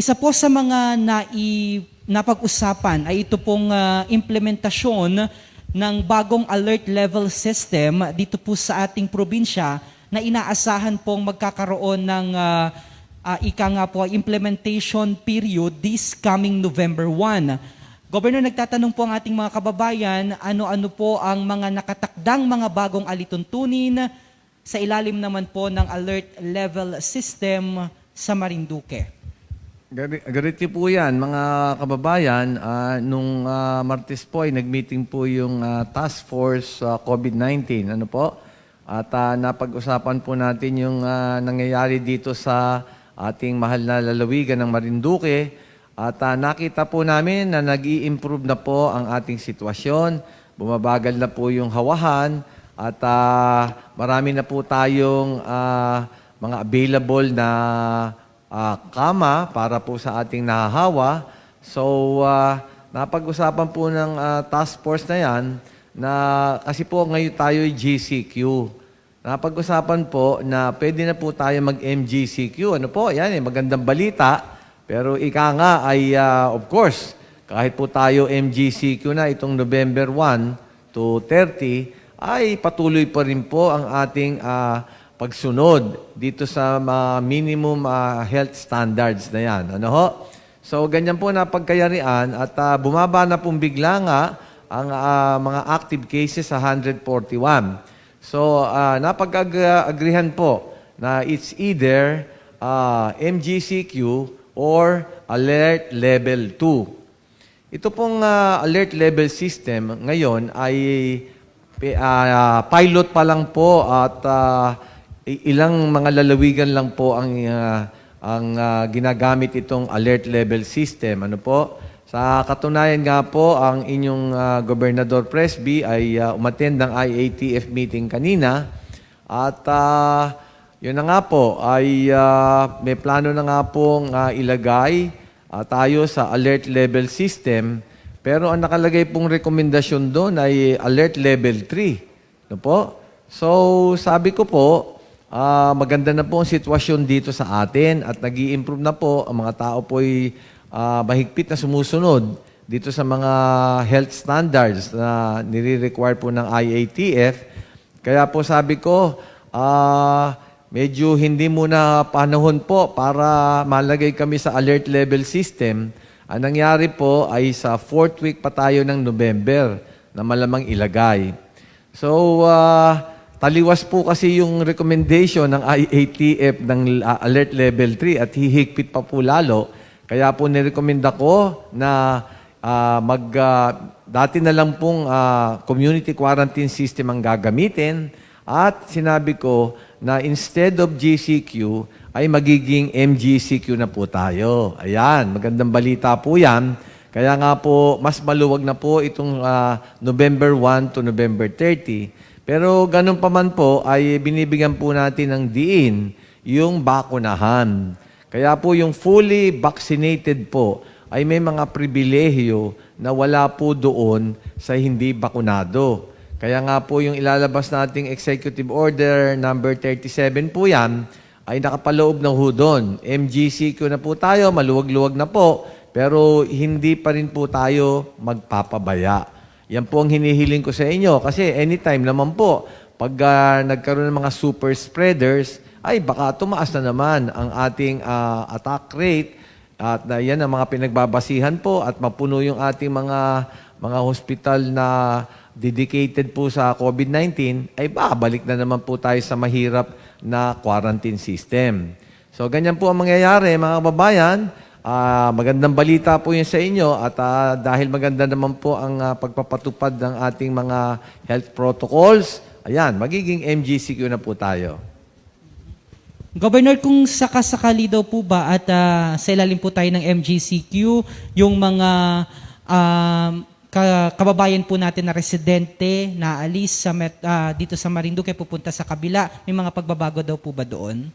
Isa po sa mga nai, napag-usapan ay ito pong ah, implementasyon ng bagong alert level system dito po sa ating probinsya na inaasahan pong magkakaroon ng ah, ah, ika nga po implementation period this coming November 1. Governor, nagtatanong po ang ating mga kababayan, ano-ano po ang mga nakatakdang mga bagong alituntunin sa ilalim naman po ng alert level system sa Marinduque. Ganito po yan, mga kababayan. ah, nung ah, Martes po ay nag-meeting po yung ah, Task Force ah, COVID-19. Ano po? At ah, napag-usapan po natin yung ah, nangyayari dito sa ating mahal na lalawigan ng Marinduque. At ah, nakita po namin na nag improve na po ang ating sitwasyon. Bumabagal na po yung hawahan. At ah, marami na po tayong ah, mga available na ah, kama para po sa ating nahahawa. So, ah, napag-usapan po ng ah, task force na yan na kasi po ngayon tayo ay GCQ. Napag-usapan po na pwede na po tayo mag-MGCQ. Ano po? Yan eh, magandang balita. Pero ika nga ay, ah, of course, kahit po tayo MGCQ na itong November 1 to 30, ay patuloy pa rin po ang ating ah, pagsunod dito sa mga minimum ah, health standards na yan. Ano ho? So, ganyan po na pagkayarian at ah, bumaba na pong bigla nga ang ah, mga active cases sa 141. So, ah, napag-agrihan po na it's either ah, MGCQ or Alert Level 2. Ito pong ah, Alert Level System ngayon ay ah, pilot pa lang po at i- ilang mga lalawigan lang po ang ah, ang ah, ginagamit itong alert level system. Ano po? Sa katunayan nga po, ang inyong ah, Gobernador Presby ay ah, umattend ng IATF meeting kanina at ah, yun na nga po, ay ah, may plano na nga pong ah, ilagay ah, tayo sa alert level system. Pero ang nakalagay pong rekomendasyon doon ay alert level 3. Ano po? So, sabi ko po, ah, maganda na po ang sitwasyon dito sa atin at nag improve na po. Ang mga tao po ay ah, mahigpit na sumusunod dito sa mga health standards na nire-require po ng IATF. Kaya po sabi ko, ah, medyo hindi muna panahon po para malagay kami sa alert level system. Ang nangyari po ay sa fourth week pa tayo ng November na malamang ilagay. So, ah, taliwas po kasi yung recommendation ng IATF ng alert level 3 at hihigpit pa po lalo. Kaya po nirekomenda ko na ah, mag ah, dati na lang pong ah, community quarantine system ang gagamitin at sinabi ko na instead of GCQ ay magiging MGCQ na po tayo. Ayan, magandang balita po yan. Kaya nga po, mas maluwag na po itong ah, November 1 to November 30. Pero ganun pa man po, ay binibigyan po natin ng diin yung bakunahan. Kaya po yung fully vaccinated po ay may mga pribilehyo na wala po doon sa hindi bakunado. Kaya nga po yung ilalabas nating Executive Order number 37 po yan, ay nakapaloob na ho doon. MGCQ na po tayo, maluwag-luwag na po, pero hindi pa rin po tayo magpapabaya. Yan po ang hinihiling ko sa inyo kasi anytime naman po, pag ah, nagkaroon ng mga super spreaders, ay baka tumaas na naman ang ating ah, attack rate at na yan ang mga pinagbabasihan po at mapuno yung ating mga mga hospital na dedicated po sa COVID-19, ay babalik na naman po tayo sa mahirap na quarantine system. So, ganyan po ang mangyayari, mga kababayan. Ah, magandang balita po yun sa inyo at ah, dahil maganda naman po ang ah, pagpapatupad ng ating mga health protocols, ayan, magiging MGCQ na po tayo. Governor, kung sakasakali daw po ba at ah, sa ilalim po tayo ng MGCQ, yung mga um, ka- kababayan po natin na residente na alis sa met- ah, dito sa Marinduque pupunta sa kabila, may mga pagbabago daw po ba doon?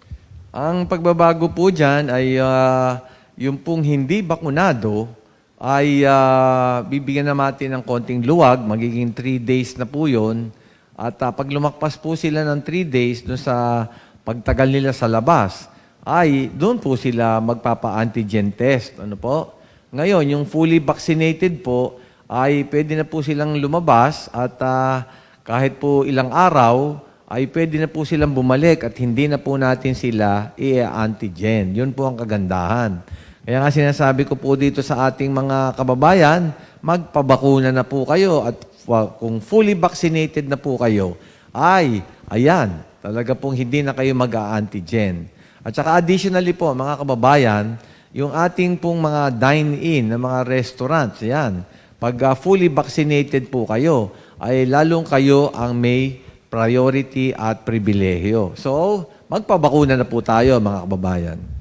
Ang pagbabago po dyan ay ah, yung pong hindi bakunado ay ah, bibigyan na natin ng konting luwag, magiging 3 days na po yun. At ah, pag lumakpas po sila ng 3 days doon sa pagtagal nila sa labas, ay doon po sila magpapa-antigen test. Ano po? Ngayon, yung fully vaccinated po, ay pwede na po silang lumabas at ah, kahit po ilang araw, ay pwede na po silang bumalik at hindi na po natin sila i-antigen. Yun po ang kagandahan. Kaya nga sinasabi ko po dito sa ating mga kababayan, magpabakuna na po kayo at kung fully vaccinated na po kayo, ay, ayan, talaga pong hindi na kayo mag-antigen. At saka additionally po, mga kababayan, yung ating pong mga dine-in na mga restaurants, yan, pag ah, fully vaccinated po kayo, ay lalong kayo ang may priority at pribilehyo. So, magpabakuna na po tayo, mga kababayan.